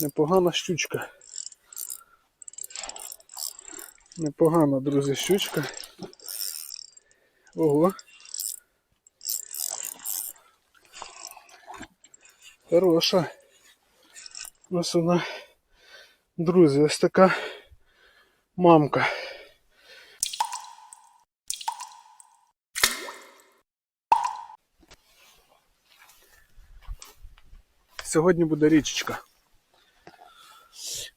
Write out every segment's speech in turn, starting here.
Непогана щучка. Непогана, друзі, щучка. Ого. Хороша. Ось вона. Друзі, ось така мамка. Сьогодні буде річечка.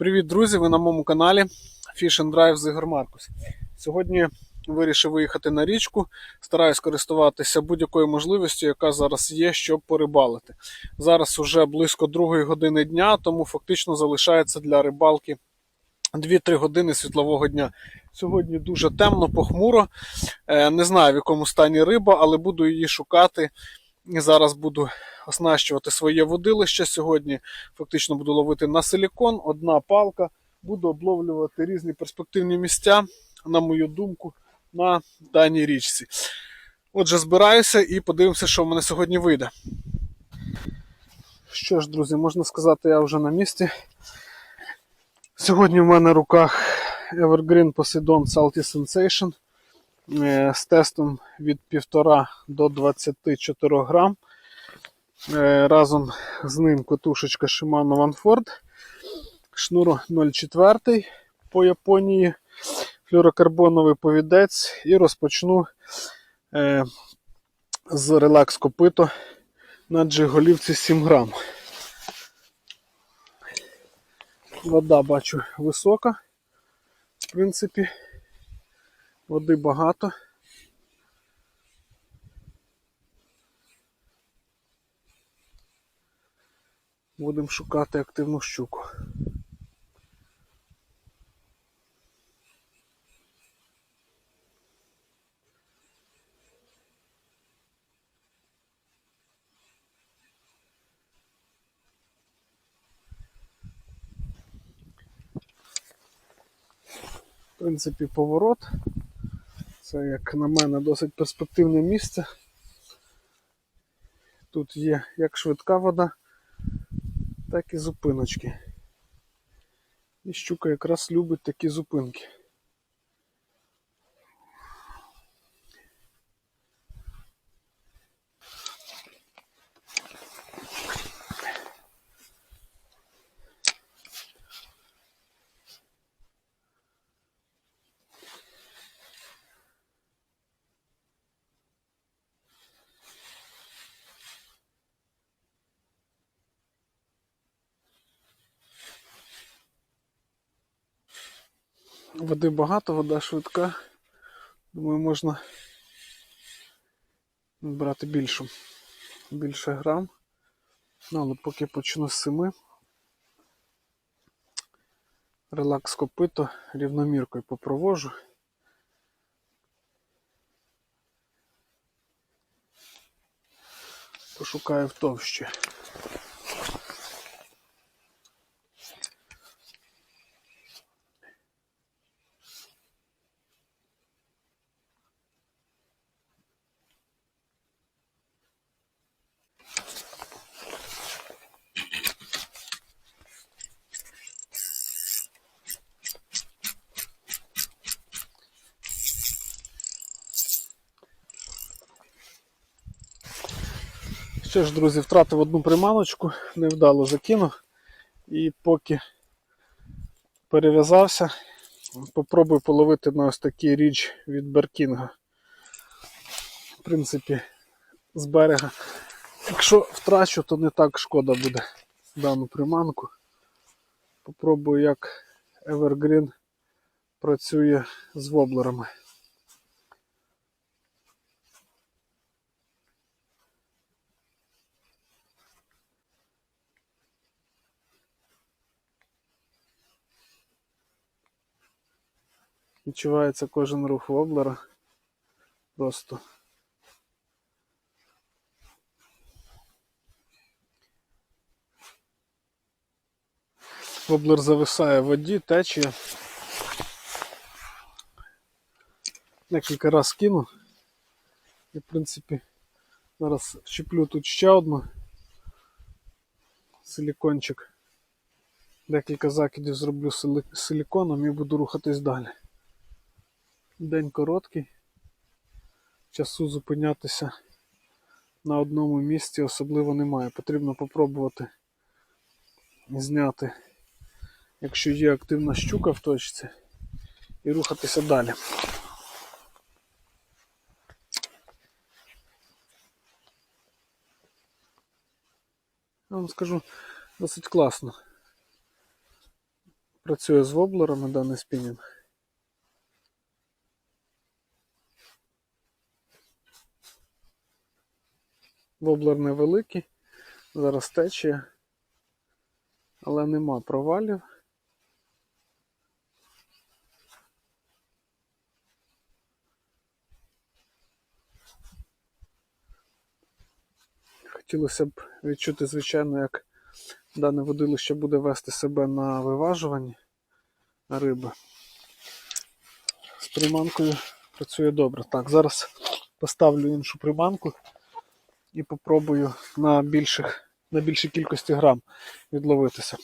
Привіт, друзі! Ви на моєму каналі Fish and Drive з Ігор Маркус. Сьогодні вирішив виїхати на річку. Стараюсь користуватися будь-якою можливістю, яка зараз є, щоб порибалити. Зараз уже близько другої години дня, тому фактично залишається для рибалки 2-3 години світлового дня. Сьогодні дуже темно, похмуро. Е, Не знаю в якому стані риба, але буду її шукати. Зараз буду оснащувати своє водилище. Сьогодні фактично буду ловити на силікон, одна палка. Буду обловлювати різні перспективні місця, на мою думку, на даній річці. Отже, збираюся і подивимося, що в мене сьогодні вийде. Що ж, друзі, можна сказати, я вже на місці. Сьогодні в мене в руках Evergreen Poseidon Salty Sensation з тестом від 1,5 до 24 грам. Е, Разом з ним котушечка Shimano Vanford, шнур 0,4 по Японії, флюрокарбоновий повідець і розпочну е, з релакс копито на джиголівці 7 грам. Вода бачу висока. В принципі, води багато. Будемо шукати активну щуку. В принципі, поворот. Це, як на мене, досить перспективне місце. Тут є як швидка вода, так і зупиночки. І щука якраз любить такі зупинки. Води багато, вода швидка. Думаю, можна брати більшу. Більше грам. Ну, але поки почну з 7. Релакс копито рівноміркою попровожу. Пошукаю в товщі. Що ж, друзі, втратив одну приманочку, невдало закинув. І поки перев'язався, попробую половити на ось такий річ від Беркінга. В принципі, з берега. Якщо втрачу, то не так шкода буде дану приманку. Попробую, як Evergreen працює з воблерами. Відчувається кожен рух воблера. Просто. Воблер зависає в воді, течія. Декілька разів кину. І в принципі зараз чіплю тут ще одну силікончик. Декілька закидів зроблю сили- силіконом і буду рухатись далі. День короткий. Часу зупинятися на одному місці особливо немає. Потрібно попробувати зняти, якщо є активна щука в точці, і рухатися далі. Я вам скажу досить класно. Працює з воблерами даний спінінг. Воблер невеликий, зараз течія, але нема провалів. Хотілося б відчути, звичайно, як дане водилище буде вести себе на виважуванні риби. З приманкою працює добре. Так, зараз поставлю іншу приманку і попробую на, більших, на більшій кількості грам відловитися.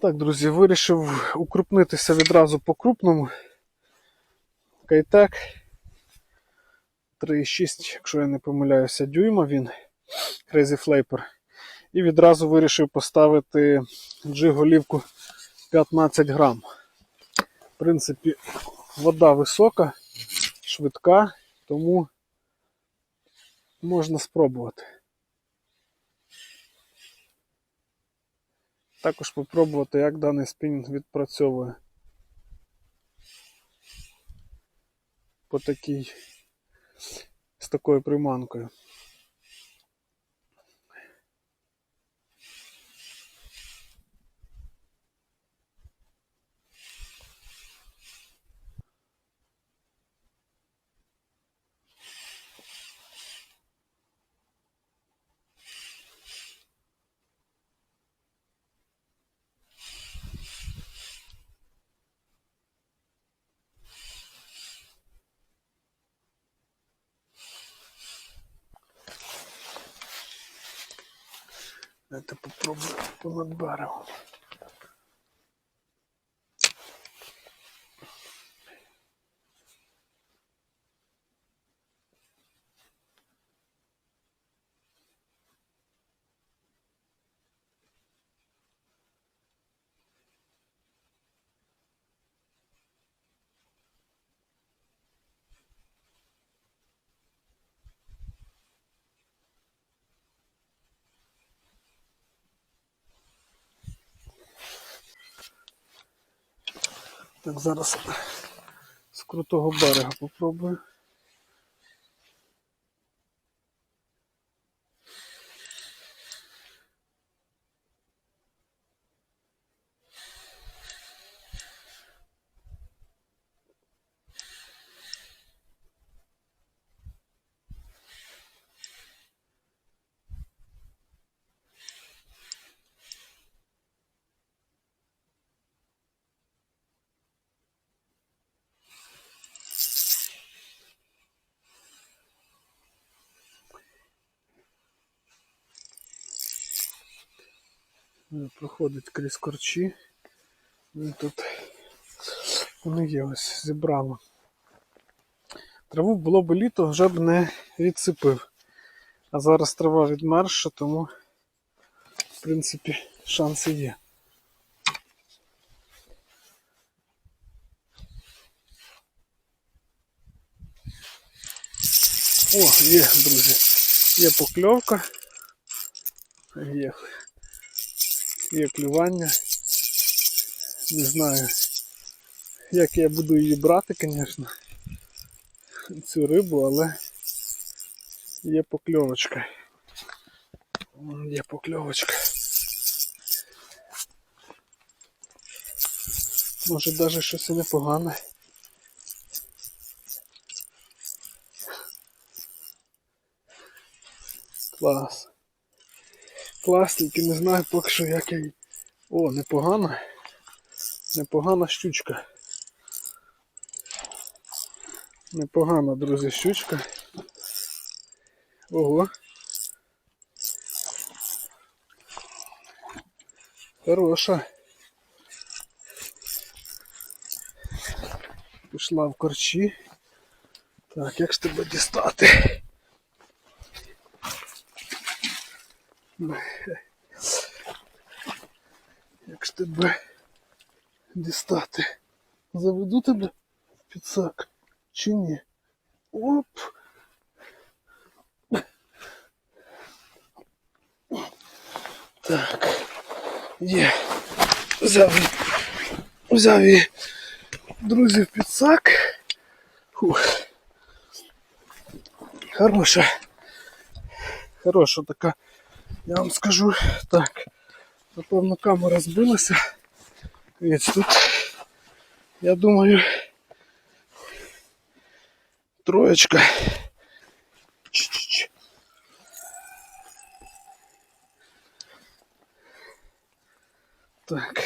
Так, друзі, вирішив укрупнитися відразу по крупному. Кайтек 3,6, якщо я не помиляюся, дюйма він Crazy Flaper. І відразу вирішив поставити джиг-голівку 15 грам. В принципі, вода висока, швидка, тому можна спробувати. Також попробувати, як даний спінінг відпрацьовує по такій з такою приманкою. Давайте попробую по берегом. Так, зараз з крутого берега попробую. Проходить крізь корчі. І тут вони є ось зібрало. Траву було б літо, вже б не відсипив. А зараз трава відмерша, тому в принципі шанси є. О, є, друзі. Є покльовка. Є, є клювання. Не знаю, як я буду її брати, звісно, цю рибу, але є покльовочка. Є покльовочка. Може навіть щось і непогане. Клас. Клас, тільки не знаю поки що як її. О, непогана. Непогана щучка. Непогана, друзі, щучка. Ого. Хороша. Пішла в корчі. Так, як ж тебе дістати? Як ж тебе дістати? Заведу тебе підсак чи ні? Оп! Так. Є. Взяв. Взяв її. Друзі, в підсак. Фух. Хороша. Хороша така. Я вам скажу. Так. Напевно, камера збилася. Дивіться, тут. Я думаю. Троєчка. Ч-ч-ч. Так.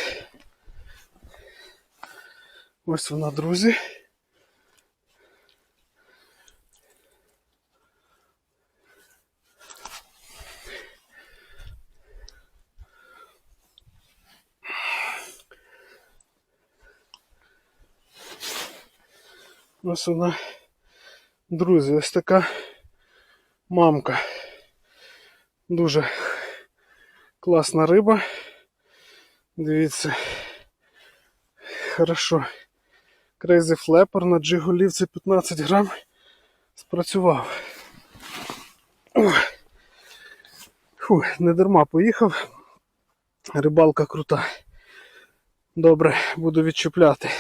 Ось вона, друзі. Ось вона, друзі, ось така мамка. Дуже класна риба. Дивіться. Хорошо. Crazy Flapper на джиголівці 15 грам спрацював. Фу, не дарма поїхав. Рибалка крута. Добре, буду відчіпляти.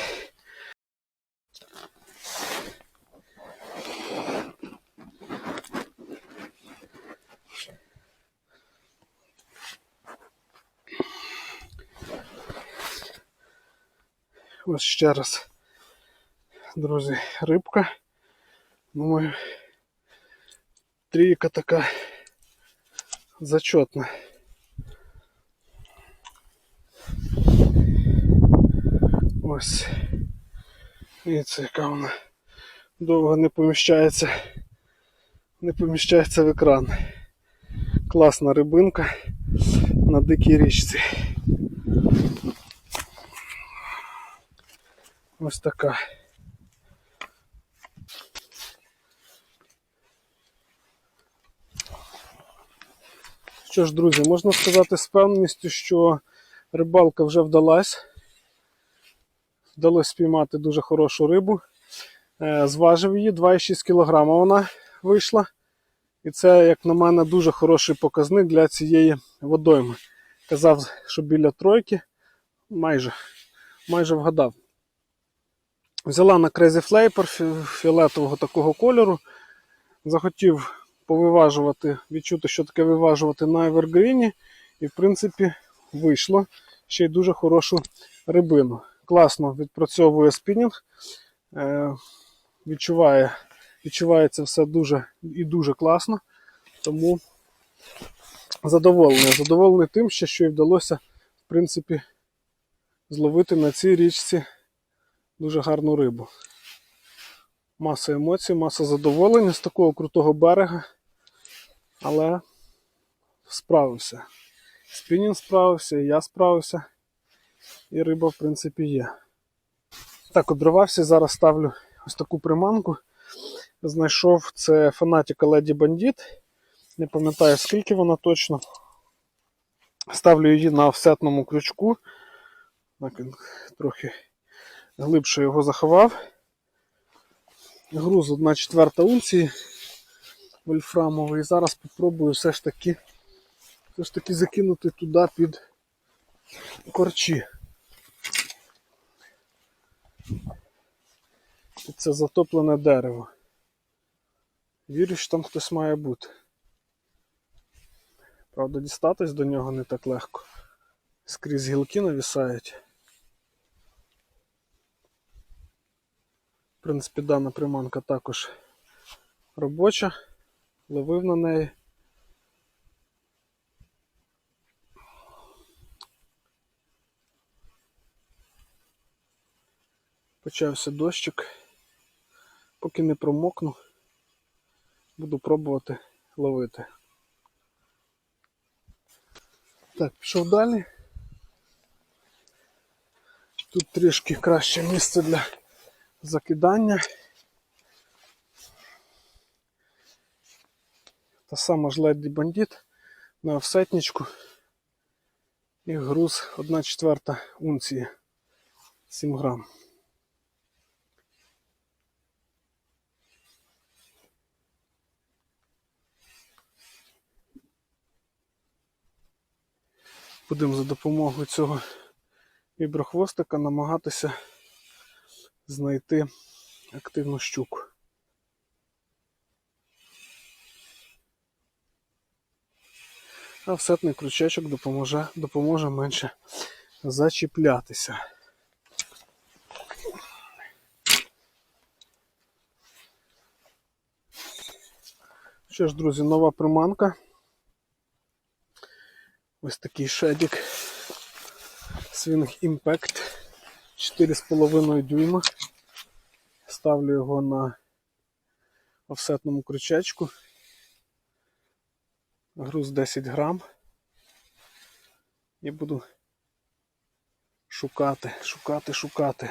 Ось ще раз, друзі, рибка. Думаю, трійка така зачетна. Ось. І це яка вона довго не поміщається, не поміщається в екран. Класна рибинка на дикій річці. Ось така. Що ж, друзі, можна сказати з певністю, що рибалка вже вдалась. Вдалося спіймати дуже хорошу рибу. Е, Зважив її 2,6 кг вона вийшла. І це, як на мене, дуже хороший показник для цієї водойми. Казав, що біля тройки майже, майже вгадав. Взяла на Crazy Flaper фі- фіолетового такого кольору. Захотів повиважувати, відчути, що таке виважувати на Евергріні. І, в принципі, вийшло ще й дуже хорошу рибину. Класно відпрацьовує спінінг. Е, відчуває, відчувається все дуже і дуже класно. Тому задоволений. Задоволений тим, що і вдалося, в принципі, зловити на цій річці дуже гарну рибу. Маса емоцій, маса задоволення з такого крутого берега. Але справився. Спінінг справився, і я справився. І риба, в принципі, є. Так, обривався, зараз ставлю ось таку приманку. Знайшов це фанатіка Lady Bandit. Не пам'ятаю, скільки вона точно. Ставлю її на офсетному крючку. Так, він трохи глибше його заховав. Груз 1 четверта унції вольфрамовий. Зараз спробую все ж таки все ж таки закинути туди під корчі. Під це затоплене дерево. Вірю, що там хтось має бути. Правда, дістатись до нього не так легко. Скрізь гілки навісають. В принципі, дана приманка також робоча. Ловив на неї. Почався дощик. Поки не промокну, буду пробувати ловити. Так, пішов далі. Тут трішки краще місце для закидання. Та сама ж леді бандит на офсетничку. І груз 1 четверта унції 7 грам. Будемо за допомогою цього віброхвостика намагатися знайти активну щуку. А всетний крючечок допоможе, допоможе менше зачіплятися. Що ж, друзі, нова приманка. Ось такий шедік Swing Impact 4,5 дюйма. Ставлю його на офсетному крючечку. Груз 10 грам. І буду шукати, шукати, шукати.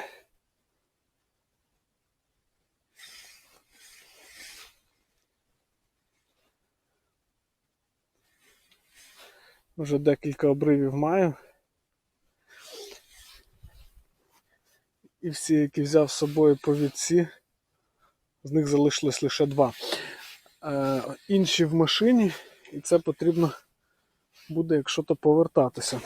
Вже декілька обривів маю. І всі, які взяв з собою повідці, з них залишилось лише два. Е, інші в машині, і це потрібно буде, якщо то повертатися.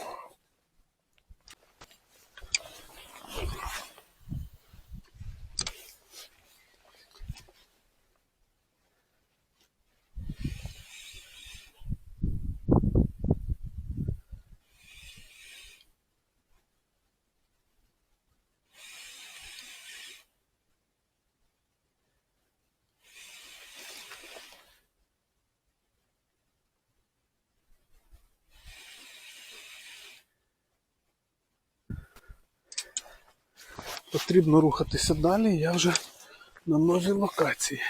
Потрібно рухатися далі, я вже на новій локації.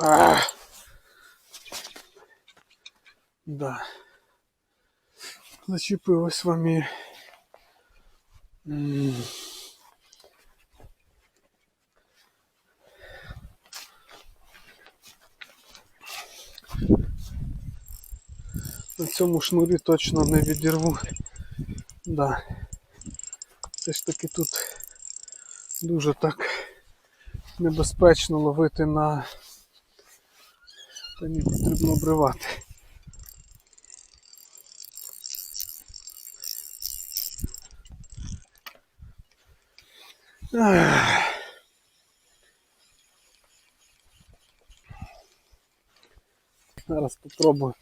А! Да. Зачепилось вам і. М. На цьому шнурі точно не відірву. Да. Все ж таки тут дуже так небезпечно ловити на та ні, потрібно обривати. Зараз попробую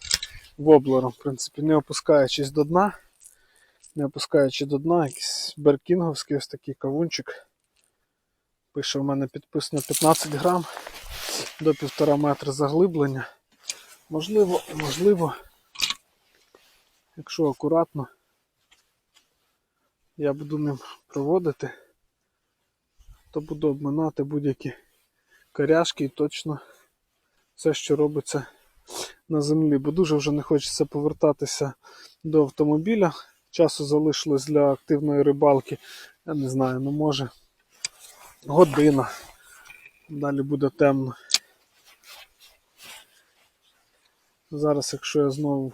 воблером, в принципі, не опускаючись до дна. Не опускаючи до дна, якийсь беркінговський ось такий кавунчик. Пише в мене підписано 15 грам до 1,5 метра заглиблення. Можливо, можливо, якщо акуратно, я буду ним проводити, то буду обминати будь-які коряшки і точно все, що робиться на землі, бо дуже вже не хочеться повертатися до автомобіля. Часу залишилось для активної рибалки, я не знаю, ну може година. Далі буде темно. Зараз, якщо я знову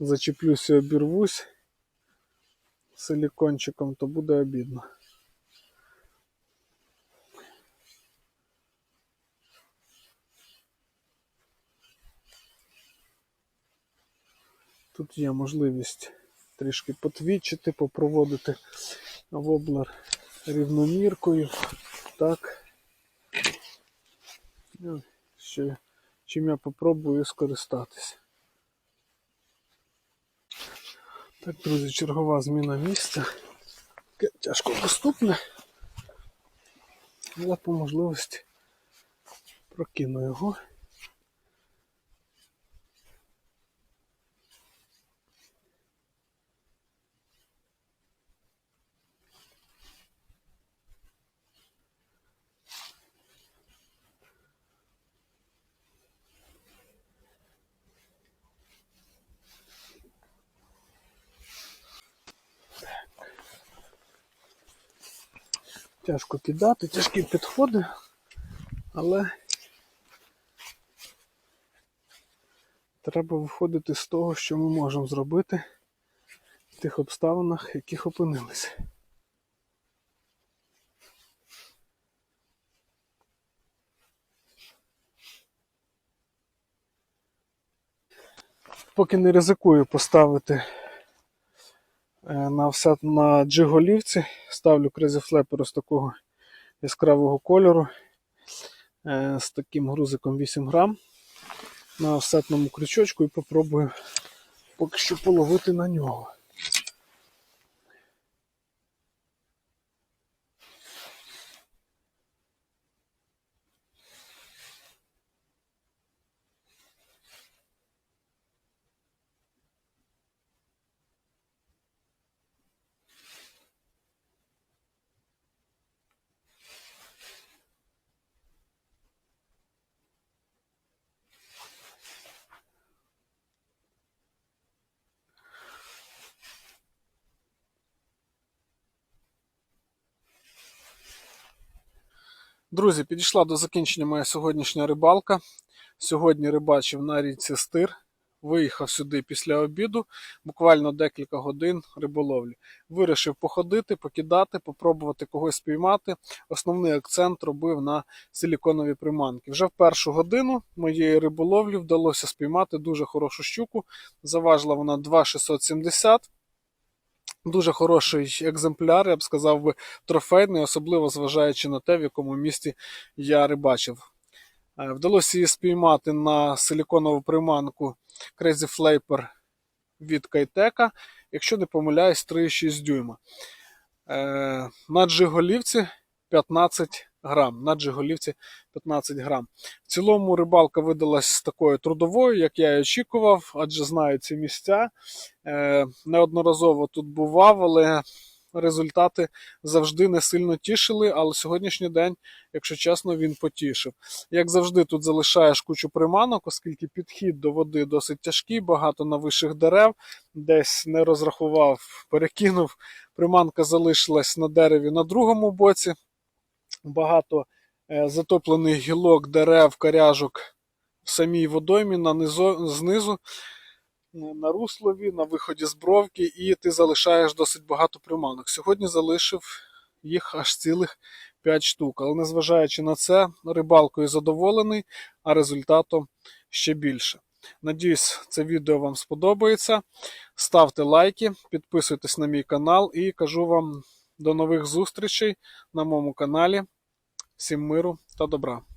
зачеплюся і обірвусь силікончиком, то буде обідно. Тут є можливість трішки потвічити, попроводити воблер рівноміркою. Так. Ну, Ще, чим я попробую скористатися. Так, друзі, чергова зміна місця. Тяжко доступне. Але по можливості прокину його. Тяжко кидати, тяжкі підходи, але треба виходити з того, що ми можемо зробити в тих обставинах, в яких опинилися. Поки не ризикую поставити на все на джиголівці, ставлю Flapper ось такого яскравого кольору е, з таким грузиком 8 грам на офсетному крючочку і попробую поки що половити на нього. Друзі, підійшла до закінчення моя сьогоднішня рибалка. Сьогодні рибачив на річці Стир. Виїхав сюди після обіду, буквально декілька годин риболовлі. Вирішив походити, покидати, попробувати когось спіймати. Основний акцент робив на силіконові приманки. Вже в першу годину моєї риболовлі вдалося спіймати дуже хорошу щуку. Заважила вона 2,670. Дуже хороший екземпляр, я б сказав би, трофейний, особливо зважаючи на те, в якому місті я рибачив. Е, Вдалося її спіймати на силіконову приманку Crazy Flaper від Кайтека, якщо не помиляюсь, 3,6 дюйма. Е, На джиголівці 15 грам. На джиголівці 15 грам. В цілому рибалка видалась такою трудовою, як я і очікував, адже знаю ці місця. Е, Неодноразово тут бував, але результати завжди не сильно тішили. Але сьогоднішній день, якщо чесно, він потішив. Як завжди, тут залишаєш кучу приманок, оскільки підхід до води досить тяжкий, багато нависших дерев, десь не розрахував, перекинув. Приманка залишилась на дереві на другому боці. Багато е, затоплених гілок, дерев, коряжок в самій водоймі на низо, знизу, е, на руслові, на виході з бровки, і ти залишаєш досить багато приманок. Сьогодні залишив їх аж цілих 5 штук. Але незважаючи на це, рибалкою задоволений, а результатом ще більше. Надіюсь, це відео вам сподобається. Ставте лайки, підписуйтесь на мій канал і кажу вам до нових зустрічей на моєму каналі. Всім миру та добра!